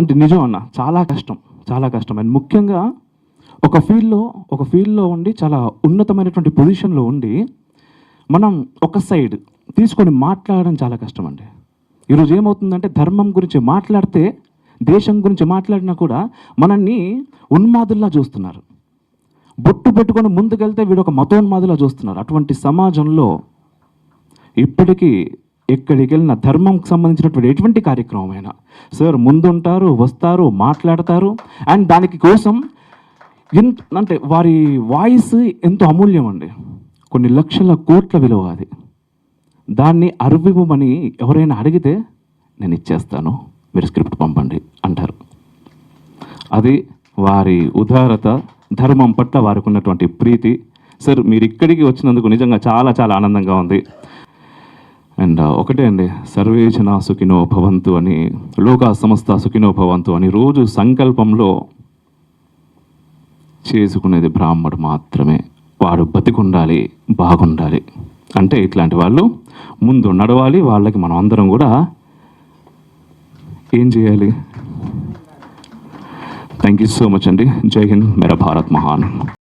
అంటే నిజం అన్న చాలా కష్టం చాలా కష్టం. అండ్ ముఖ్యంగా ఒక ఫీల్డ్లో ఒక ఫీల్డ్లో ఉండి చాలా ఉన్నతమైనటువంటి పొజిషన్లో ఉండి మనం ఒక సైడ్ తీసుకొని మాట్లాడడం చాలా కష్టం అండి. ఈరోజు ఏమవుతుందంటే ధర్మం గురించి మాట్లాడితే దేశం గురించి మాట్లాడినా కూడా మనల్ని ఉన్మాదుల్లా చూస్తున్నారు. బొట్టు పెట్టుకొని ముందుకెళ్తే వీడు ఒక మతోన్మాదులా చూస్తున్నారు. అటువంటి సమాజంలో ఇప్పటికీ ఎక్కడికి వెళ్ళిన ధర్మంకి సంబంధించినటువంటి ఎటువంటి కార్యక్రమం అయినా సార్ ముందుంటారు వస్తారు మాట్లాడతారు. అండ్ దానికి కోసం ఎంత అంటే వారి వాయిస్ ఎంతో అమూల్యం అండి. కొన్ని లక్షల కోట్ల విలువ అది. దాన్ని అరువివ్వమని ఎవరైనా అడిగితే నేను ఇచ్చేస్తాను. మీరు స్క్రిప్ట్ పంపండి అంటారు. అది వారి ఉదారత ధర్మం పట్ల వారికి ఉన్నటువంటి ప్రీతి. సార్ మీరు ఇక్కడికి వచ్చినందుకు నిజంగా చాలా చాలా ఆనందంగా ఉంది. అండ్ ఒకటే అండి. సర్వే జన సుఖినో భవంతు అని లోకా సమస్త సుఖినో భవంతు అని రోజు సంకల్పంలో చేసుకునేది బ్రాహ్మడు మాత్రమే. వాడు బతికుండాలి బాగుండాలి. అంటే ఇట్లాంటి వాళ్ళు ముందు నడవాలి వాళ్ళకి మనం అందరం కూడా ఏం చేయాలి? థ్యాంక్ యూ సో మచ్ అండి. జై హింద్. మేరా భారత్ మహాన్.